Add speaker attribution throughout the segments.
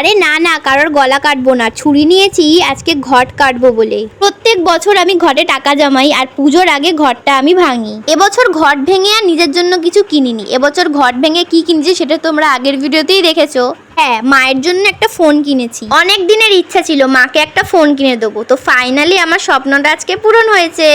Speaker 1: আরে না না, কারোর গলা কাটবো না। ছুরি নিয়েছি, আজকে ঘট কাটবো বলে। প্রত্যেক বছর আমি ঘরে টাকা জমাই, আর পুজোর আগে ঘরটা আমি ভাঙি। এবছর ঘট ভেঙে আর নিজের জন্য কিছু কিনিনি। এবছর ঘট ভেঙে কি কিনছি সেটা তোমরা আগের ভিডিওতেই দেখেছ। হ্যাঁ মায়ের জন্য একটা ফোন কিনেছি। অনেক দিনের ইচ্ছা ছিল, মাকে একটা ফোন কিনে দেবো। তো ফাইনালি আমার স্বপ্নটা আজকে পূরণ হয়েছে।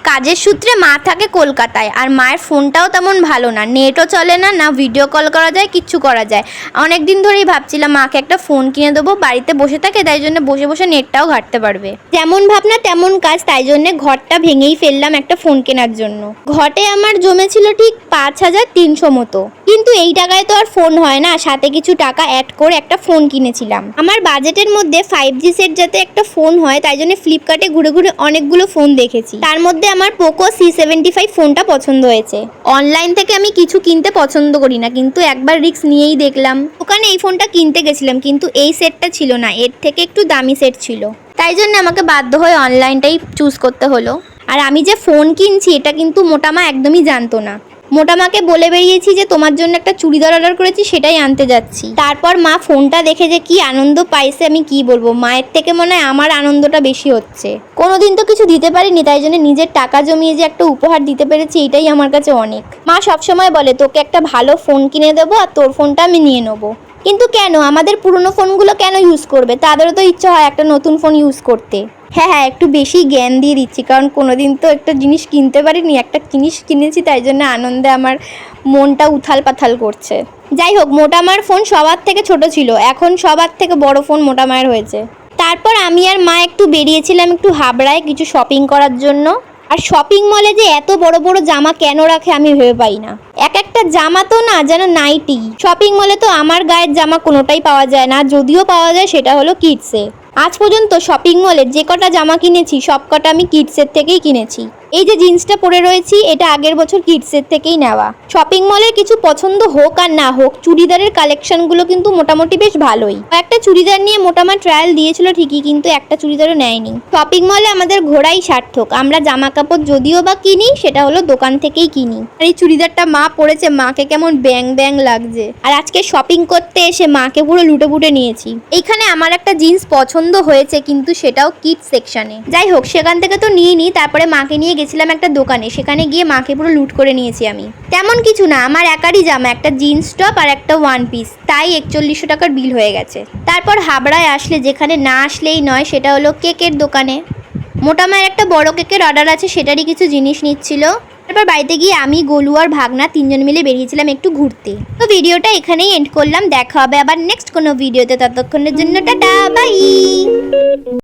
Speaker 1: কাজের সূত্রে মা থাকে কলকাতায়, আর মায়ের ফোনটাও তেমন ভালো না। নেটও চলে না না ভিডিও কল করা যায়, কিচ্ছু করা যায়। অনেক দিন ধরেই ভাবছিলাম মাকে একটা ফোন কিনে দেবো, বাড়িতে বসে থাকে, তাই জন্য বসে বসে নেটটাও ঘাটতে পারবে। যেমন ভাবনা, তেমন কাজ, তাই জন্য ঘরটা ভেঙেই ফেললাম একটা ফোন কেনার জন্য। ঘটে আমার জমেছিল ঠিক পাঁচ হাজার তিনশো মতো। কিন্তু এই টাকায় তো আর ফোন হয় না, সাথে কিছু টাকা অ্যাড করে একটা ফোন কিনেছিলাম। আমার বাজেটের মধ্যে ফাইভ জি সেট যাতে একটা ফোন হয়, তাই জন্য ফ্লিপকার্টে ঘুরে ঘুরে অনেকগুলো ফোন দেখেছি। তার মধ্যে আমার পোকো সি সেভেন্টি ফাইভ ফোনটা পছন্দ হয়েছে। অনলাইন থেকে আমি কিছু কিনতে পছন্দ করি না, কিন্তু একবার রিক্স নিয়েই দেখলাম। ওখানে এই ফোনটা কিনতে গেছিলাম, কিন্তু এই সেটটা ছিল না, এর থেকে একটু দামি সেট ছিল। তাই জন্য আমাকে বাধ্য হয়ে অনলাইনটাই চুজ করতে হলো। আর আমি যে ফোন কিনছি, এটা কিন্তু মোটামা একদমই জানতো না। মোটামাকে বলে বেরিয়েছি যে তোমার জন্য একটা চুড়িদার অর্ডার করেছি, সেটাই আনতে যাচ্ছি। তারপর মা ফোনটা দেখে যে কি আনন্দ পাইছে, আমি কি বলব? মায়ের থেকে মনে হয় আমার আনন্দটা বেশি হচ্ছে। কোনোদিন তো কিছু দিতে পারিনি, তাই জন্য নিজের টাকা জমিয়ে যে একটা উপহার দিতে পেরেছি, এটাই আমার কাছে অনেক। মা সবসময় বলে, তোকে একটা ভালো ফোন কিনে দেবো আর তোর ফোনটা আমি নিয়ে নেব। কিন্তু কেন? আমাদের পুরনো ফোনগুলো কেন ইউজ করবে? তাদেরও তো ইচ্ছা হয় একটা নতুন ফোন ইউজ করতে। হ্যাঁ হ্যাঁ একটু বেশি জ্ঞান দিয়ে দিচ্ছি, কারণ কোনোদিন তো একটা জিনিস কিনতে পারিনি, একটা জিনিস কিনেছি, তাই জন্য আনন্দে আমার মনটা উথাল পাথাল করছে। যাই হোক মোটা মায়ের ফোন সবার থেকে ছোট ছিল, এখন সবার থেকে বড় ফোন মোটা মায়ের হয়েছে। তারপর আমি আর মা একটু বেরিয়েছিলাম একটু হাবড়ায় কিছু শপিং করার জন্য। আর শপিং মলে যে এত বড় বড় জামা কেন রাখে আমি ভেবে পাই না। এক একটা জামা তো না যেন নাইটি। শপিং মলে তো আমার গায়ের জামা কোনোটাই পাওয়া যায় না, যদিও পাওয়া যায় সেটা হলো কিডসে আজ পর্যন্ত শপিং মলে যে কটা জামা কিনেছি সব কটা আমি কিডসের থেকেই কিনেছি। এই যে জিন্সটা পরে রয়েছি, এটা আগের বছর কিডসের থেকেই নেওয়া। শপিং মলের কিছু পছন্দ হোক আর না হোক, চুড়িদারের কালেকশনগুলো কিন্তু মোটামুটি বেশ ভালোই। একটা চুড়িদার নিয়ে মোটামা ট্রায়াল দিয়েছিল ঠিকই, কিন্তু একটা চুড়িদারও নেয়নি। শপিং মলে আমাদের ঘোরাই সার্থক। আমরা জামা কাপড় যদিও বা কিনি, সেটা হলো দোকান থেকেই কিনি। আর এই চুড়িদারটা মা পরেছে, মাকে কেমন ব্যাং ব্যাং লাগছে। আর আজকে শপিং করতে এসে মাকে পুরো লুটে পুটে নিয়েছি। এইখানে আমার একটা জিন্স পছন্দ হয়েছে, কিন্তু সেটাও কিড সেকশনে। যাই হোক, সেখান থেকে তো নিয়ে নিই তারপরে মাকে নিয়ে গেছিলাম একটা দোকানে, সেখানে গিয়ে মাকে পুরো লুট করে নিয়েছি আমি। তেমন কিছু না, আমার একারই জামা, একটা জিন্স টপ আর একটা ওয়ান পিস তাই একচল্লিশশো টাকার বিল হয়ে গেছে। তারপর হাবড়ায় আসলে, যেখানে না আসলেই নয়, সেটা হলো কেকের দোকানে। মোটা মায়ের একটা বড় কেকের অর্ডার আছে, সেটারই কিছু জিনিস নিচ্ছিল। তারপর বাড়িতে গিয়ে আমি, গোলু আর ভাগনা তিনজন মিলে বেরিয়েছিলাম একটু ঘুরতে। তো ভিডিওটা এখানেই এন্ড করলাম, দেখা হবে আবার নেক্সট কোনো ভিডিওতে ততক্ষণের জন্য টাটা বাই